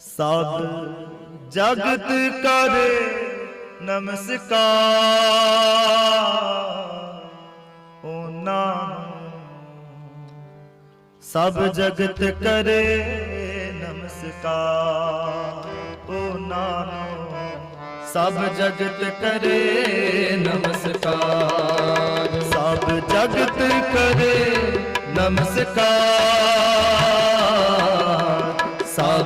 ਸਭ ਜਗਤ ਕਰੇ ਨਮਸਕਾਰ। ਉਹਨਾਂ ਸਭ ਜਗਤ ਕਰੇ ਨਮਸਕਾਰ। ਉਹਨਾਂ ਸਭ ਜਗਤ ਕਰੇ ਨਮਸਕਾਰ। ਸਭ ਜਗਤ ਕਰੇ ਨਮਸਕਾਰ।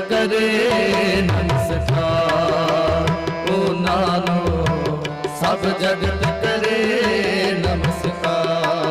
ਕਰੇ ਨਮਸਕਾਰ ਉਹਨਾਂ ਨਾਨੋ ਸਭ ਜਗਤ ਕਰੇ ਨਮਸਕਾਰ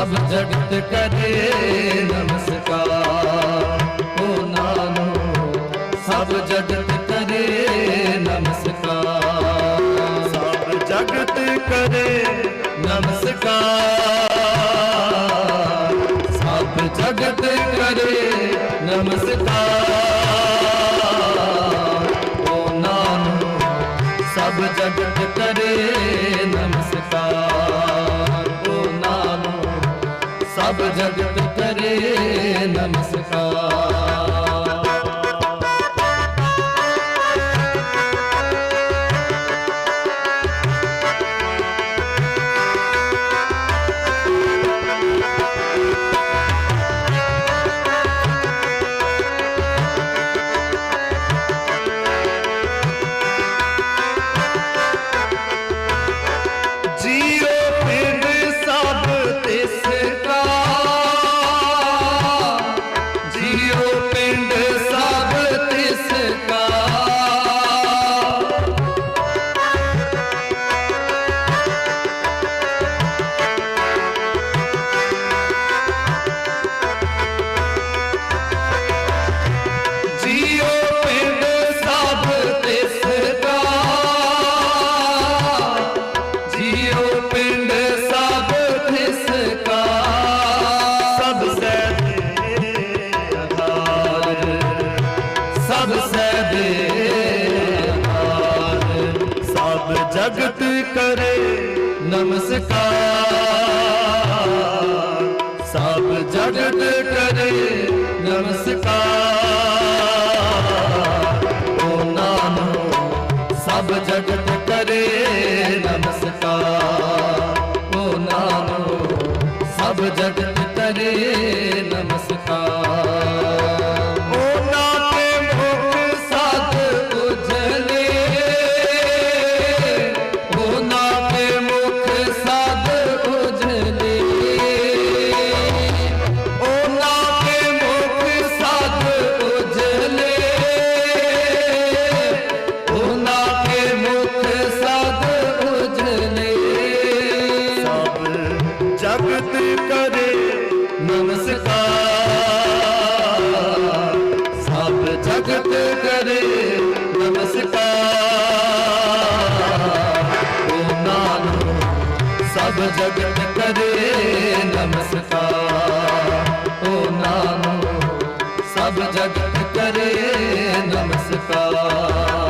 ਸਭ ਜਗਤ ਕਰੇ ਨਮਸਕਾਰ। ਉਹਨਾਂ ਨੂੰ ਸਭ ਜਗਤ ਕਰੇ ਨਮਸਕਾਰ। ਸਭ ਜਗਤ ਕਰੇ ਨਮਸਕਾਰ। ਸਭ ਜਗਤ ਕਰੇ ਨਮਸਕਾਰ। ਉਹਨਾਂ ਨੂੰ ਸਭ ਜਗਤ ਕਰੇ ਸਭ ਕਰੇ ਨਮਸਕਾਰ ਜਗਤ ਕਰੇ ਨਮਸਕਾਰ। ਸਭ ਜਗਤ ਕਰੇ ਨਮਸਕਾਰ। ਸਭ ਜਗਤ ਨਮਸਕਾਰ ਸਭ ਜਗਤ ਕਰੇ ਨਮਸਕਾਰ। ਉਹਨਾਂ ਨੂੰ ਸਭ ਜਗਤ ਕਰੇ ਨਮਸਕਾਰ।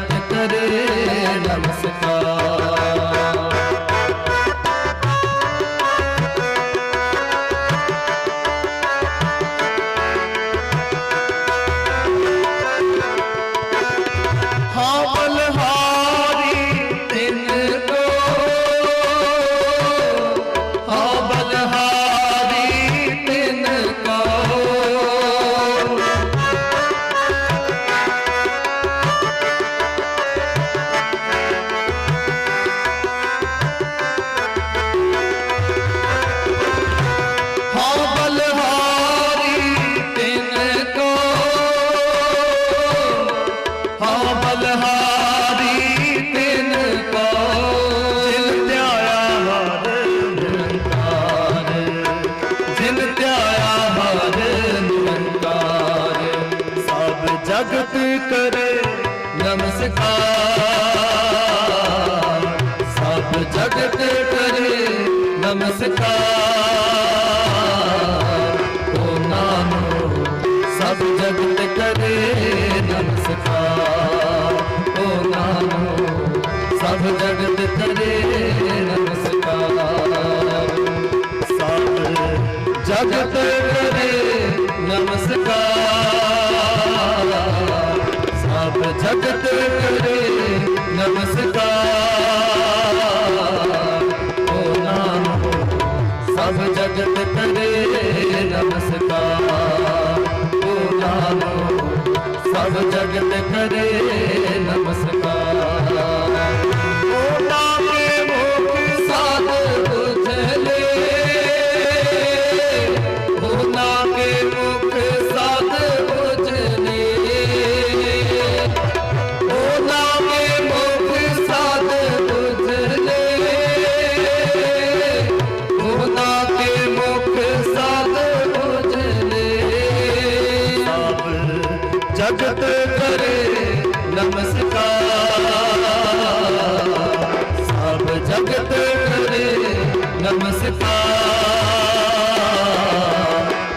Mustafa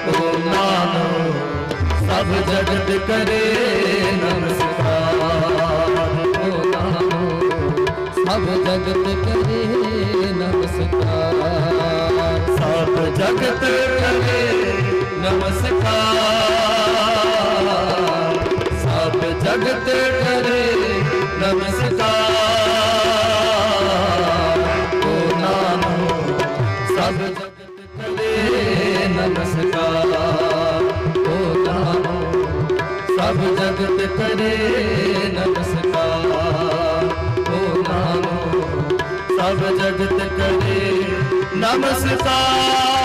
ਓ ਮਾਨੋ ਸਭ ਜਗਤ ਕਰੇ ਨਮਸਕਾਰ ਜਗਤ ਕਰੇ ਨਮਸਕਾਰ, ਸਭ ਜਗਤ ਕਰੇ ਨਮਸਕਾਰ, ਸਭ ਜਗਤ ਕਰੇ ਨਮਸਕਾਰ ਸਭ ਜਗਤ ਕਰੇ ਨਮਸਕਾਰ। ਜਗਤ ਕਰੇ ਨਮਸਕਾਰ।